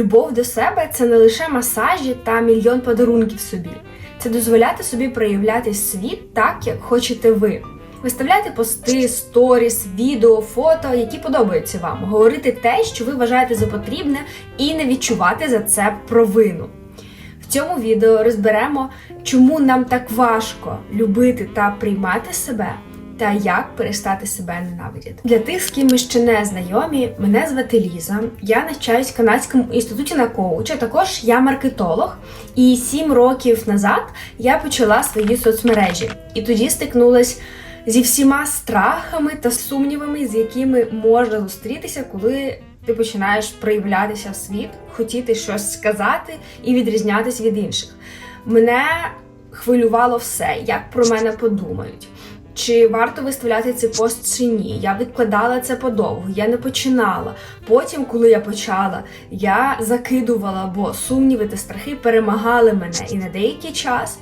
Любов до себе це не лише масажі та мільйон подарунків собі. Це дозволяти собі проявляти світ так, як хочете ви. Виставляти пости, сторіс, відео, фото, які подобаються вам, говорити те, що ви вважаєте за потрібне, і не відчувати за це провину. В цьому відео розберемо, чому нам так важко любити та приймати себе, та як перестати себе ненавидіти. Для тих, з ким ми ще не знайомі, мене звати Ліза. Я навчаюсь в канадському інституті на коуча. Також я маркетолог. І сім років назад я почала свої соцмережі. І тоді стикнулась зі всіма страхами та сумнівами, з якими можна зустрітися, коли ти починаєш проявлятися в світ, хотіти щось сказати і відрізнятися від інших. Мене хвилювало все, як про мене подумають. Чи варто виставляти цей пост чи ні? Я відкладала це подовго, я не починала. Потім, коли я почала, я закидувала, бо сумніви та страхи перемагали мене. І на деякий час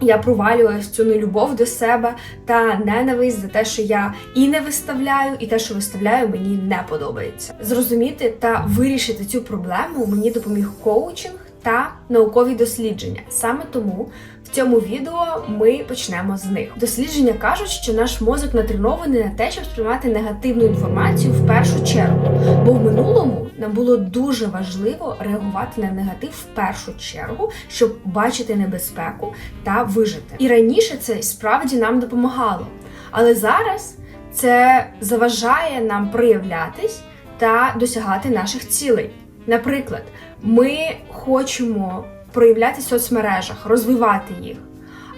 я провалювалася цю нелюбов до себе та ненависть за те, що я і не виставляю, і те, що виставляю, мені не подобається. Зрозуміти та вирішити цю проблему мені допоміг коучинг та наукові дослідження. Саме тому в цьому відео ми почнемо з них. Дослідження кажуть, що наш мозок натренований на те, щоб сприймати негативну інформацію в першу чергу. Бо в минулому нам було дуже важливо реагувати на негатив в першу чергу, щоб бачити небезпеку та вижити. І раніше це справді нам допомагало. Але зараз це заважає нам проявлятись та досягати наших цілей. Наприклад, ми хочемо проявляти в соцмережах, розвивати їх,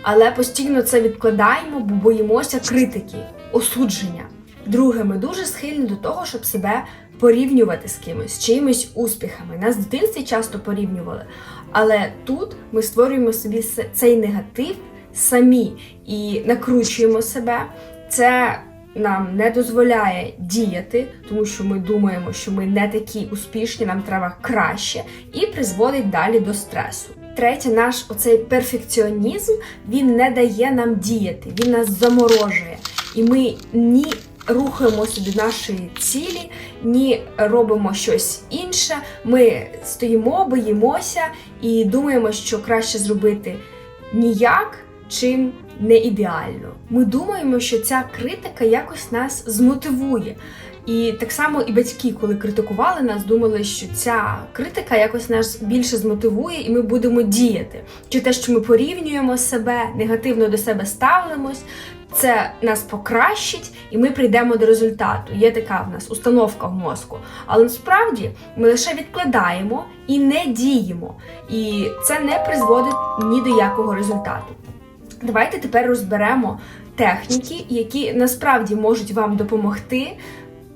але постійно це відкладаємо, бо боїмося критики, осудження. Друге, ми дуже схильні до того, щоб себе порівнювати з кимось, з чиїмись успіхами. Нас в дитинстві часто порівнювали. Але тут ми створюємо собі цей негатив самі і накручуємо себе. Це нам не дозволяє діяти, тому що ми думаємо, що ми не такі успішні, нам треба краще, і призводить далі до стресу. Третє, наш оцей перфекціонізм він не дає нам діяти, він нас заморожує. І ми ні рухаємося до нашої цілі, ні робимо щось інше. Ми стоїмо, боїмося і думаємо, що краще зробити ніяк, чим не ідеально. Ми думаємо, що ця критика якось нас змотивує. І так само і батьки, коли критикували нас, думали, що ця критика якось нас більше змотивує, і ми будемо діяти. Чи те, що ми порівнюємо себе, негативно до себе ставимось, це нас покращить, і ми прийдемо до результату. Є така в нас установка в мозку. Але насправді ми лише відкладаємо і не діємо. І це не призводить ні до якого результату. Давайте тепер розберемо техніки, які насправді можуть вам допомогти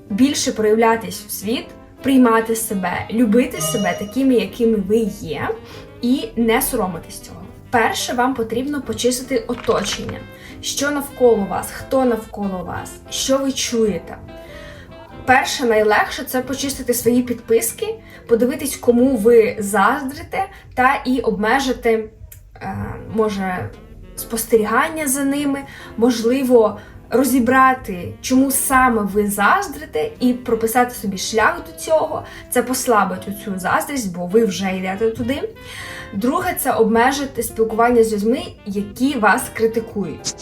більше проявлятись в світ, приймати себе, любити себе такими, якими ви є, і не соромитись цього. Перше, вам потрібно почистити оточення, що навколо вас, хто навколо вас, що ви чуєте. Перше, найлегше це почистити свої підписки, подивитись, кому ви заздрите, та і обмежити, е, може, спостерігання за ними, можливо, розібрати, чому саме ви заздрите, і прописати собі шлях до цього. Це послабить цю заздрість, бо ви вже йдете туди. Друге, це обмежити спілкування з людьми, які вас критикують.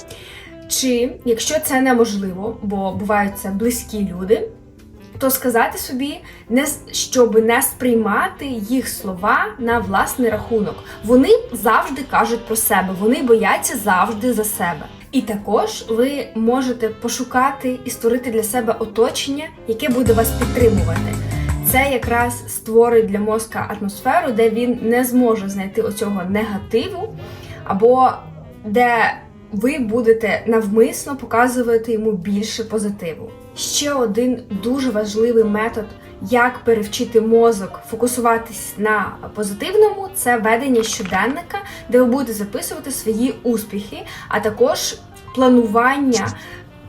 Чи якщо це неможливо, бо бувають це близькі люди, то сказати собі, не щоб не сприймати їх слова на власний рахунок. Вони завжди кажуть про себе, вони бояться завжди за себе. І також ви можете пошукати і створити для себе оточення, яке буде вас підтримувати. Це якраз створить для мозка атмосферу, де він не зможе знайти оцього негативу, або де ви будете навмисно показувати йому більше позитиву. Ще один дуже важливий метод, як перевчити мозок фокусуватись на позитивному, це ведення щоденника, де ви будете записувати свої успіхи, а також планування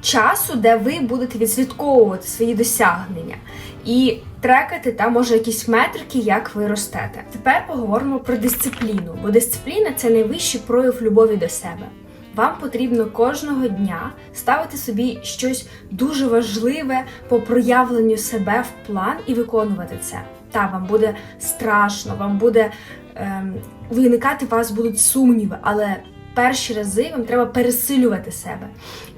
часу, де ви будете відслідковувати свої досягнення і трекати там може якісь метрики, як ви ростете. Тепер поговоримо про дисципліну, бо дисципліна це найвищий прояв любові до себе. Вам потрібно кожного дня ставити собі щось дуже важливе по проявленню себе в план і виконувати це. Та вам буде страшно, вам буде ем, виникати вас будуть сумніви, але перші рази вам треба пересилювати себе.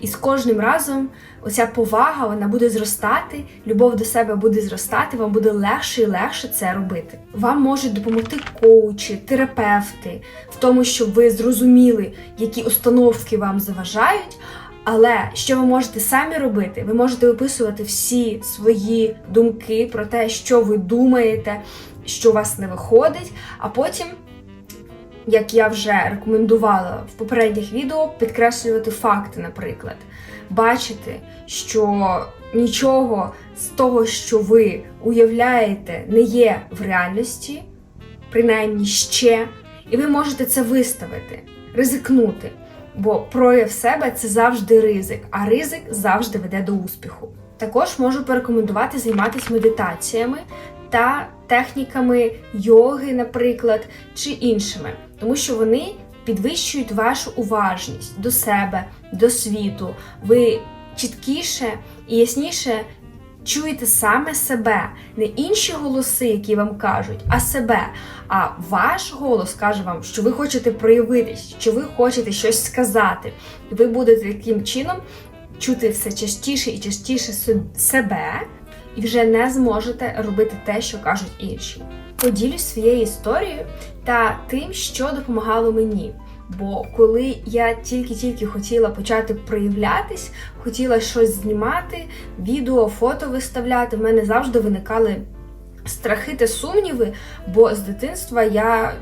І з кожним разом оця повага вона буде зростати, любов до себе буде зростати, вам буде легше і легше це робити. Вам можуть допомогти коучі, терапевти в тому, щоб ви зрозуміли, які установки вам заважають. Але що ви можете самі робити? Ви можете виписувати всі свої думки про те, що ви думаєте, що у вас не виходить, а потім, як я вже рекомендувала в попередніх відео, підкреслювати факти, наприклад, бачити, що нічого з того, що ви уявляєте, не є в реальності, принаймні ще, і ви можете це виставити, ризикнути. Бо прояв себе це завжди ризик, а ризик завжди веде до успіху. Також можу порекомендувати займатися медитаціями та техніками йоги, наприклад, чи іншими, тому що вони підвищують вашу уважність до себе, до світу. Ви чіткіше і ясніше чуєте саме себе, не інші голоси, які вам кажуть, а себе. А ваш голос каже вам, що ви хочете проявитись, що ви хочете щось сказати. І ви будете таким чином чути все частіше і частіше себе, і вже не зможете робити те, що кажуть інші. Поділюсь своєю історією та тим, що допомагало мені. Бо коли я тільки-тільки хотіла почати проявлятись, хотіла щось знімати, відео, фото виставляти, в мене завжди виникали страхи та сумніви, бо з дитинства я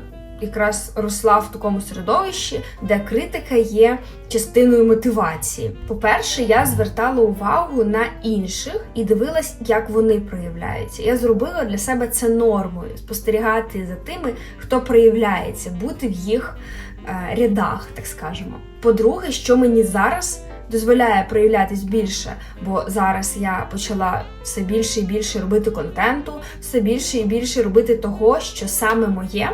якраз росла в такому середовищі, де критика є частиною мотивації. По-перше, я звертала увагу на інших і дивилась, як вони проявляються. Я зробила для себе це нормою спостерігати за тими, хто проявляється, бути в їх е, рядах, так скажемо. По-друге, що мені зараз дозволяє проявлятись більше, бо зараз я почала все більше і більше робити контенту, все більше і більше робити того, що саме моє.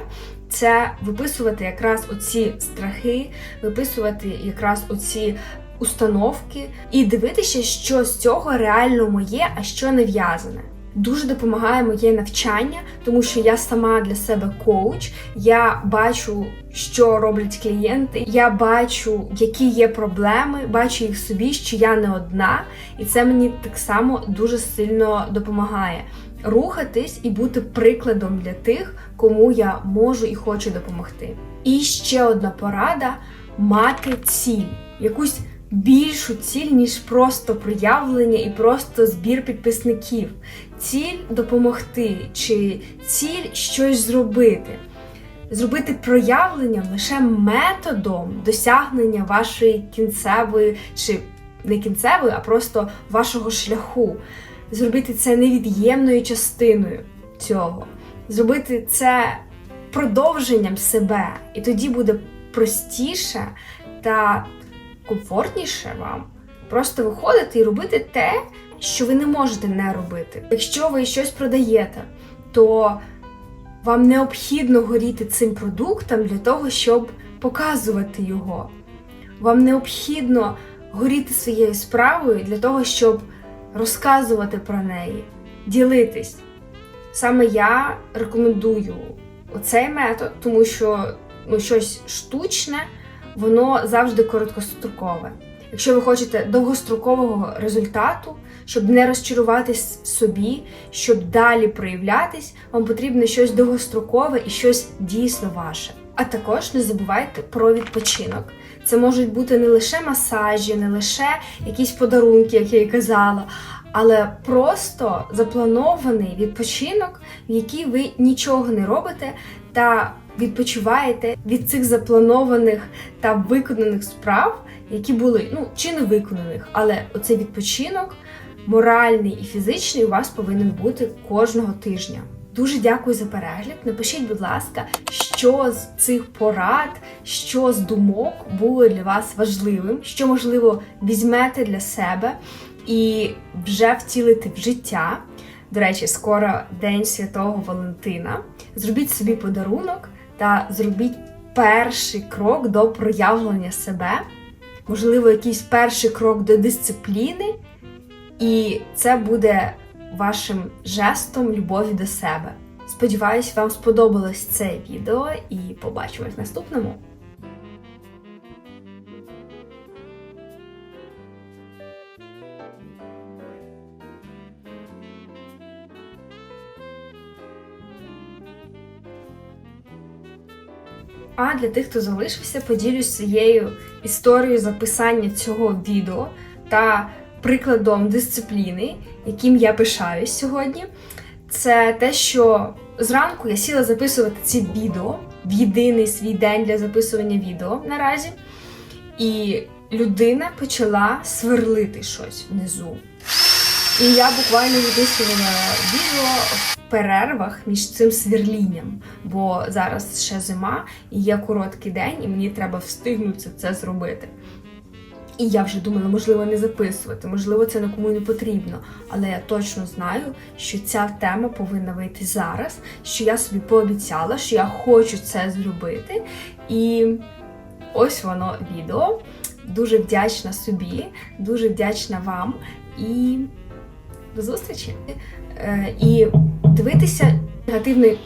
Це виписувати якраз оці страхи, виписувати якраз оці установки і дивитися, що з цього реально моє, а що не в'язане. Дуже допомагає моє навчання, тому що я сама для себе коуч. Я бачу, що роблять клієнти. Я бачу, які є проблеми, бачу їх собі, що я не одна, і це мені так само дуже сильно допомагає рухатись і бути прикладом для тих, кому я можу і хочу допомогти. І ще одна порада мати ціль, якусь більшу ціль, ніж просто проявлення і просто збір підписників. Ціль допомогти, чи ціль щось зробити. Зробити проявлення лише методом досягнення вашої кінцевої, чи не кінцевої, а просто вашого шляху. Зробити це невід'ємною частиною цього. Зробити це продовженням себе. І тоді буде простіше та комфортніше вам просто виходити і робити те, що ви не можете не робити. Якщо ви щось продаєте, то вам необхідно горіти цим продуктом для того, щоб показувати його. Вам необхідно горіти своєю справою для того, щоб розказувати про неї, ділитись. Саме я рекомендую оцей метод, тому що ну, щось штучне, воно завжди короткострокове. Якщо ви хочете довгострокового результату, щоб не розчаруватись собі, щоб далі проявлятись, вам потрібно щось довгострокове і щось дійсно ваше. А також не забувайте про відпочинок. Це можуть бути не лише масажі, не лише якісь подарунки, як я і казала, але просто запланований відпочинок, в який ви нічого не робите та відпочиваєте від цих запланованих та виконаних справ, які були ну чи не виконаних, але оцей відпочинок моральний і фізичний у вас повинен бути кожного тижня. Дуже дякую за перегляд. Напишіть, будь ласка, що з цих порад, що з думок було для вас важливим, що можливо візьмете для себе і вже втілити в життя. До речі, скоро День Святого Валентина. Зробіть собі подарунок та зробіть перший крок до проявлення себе, можливо, якийсь перший крок до дисципліни, і це буде вашим жестом любові до себе. Сподіваюсь, вам сподобалось це відео і побачимось в наступному. А для тих, хто залишився, поділюсь своєю історією записання цього відео та прикладом дисципліни, яким я пишаюсь сьогодні. Це те, що зранку я сіла записувати ці відео в єдиний свій день для записування відео наразі. І людина почала сверлити щось внизу. І я буквально записувала відео в перервах між цим сверлінням, бо зараз ще зима і є короткий день, і мені треба встигнути це зробити. І я вже думала, можливо, не записувати, можливо, це нікому не потрібно. Але я точно знаю, що ця тема повинна вийти зараз, що я собі пообіцяла, що я хочу це зробити. І ось воно відео. Дуже вдячна собі, дуже вдячна вам і до зустрічі. Е, І дивитися негативний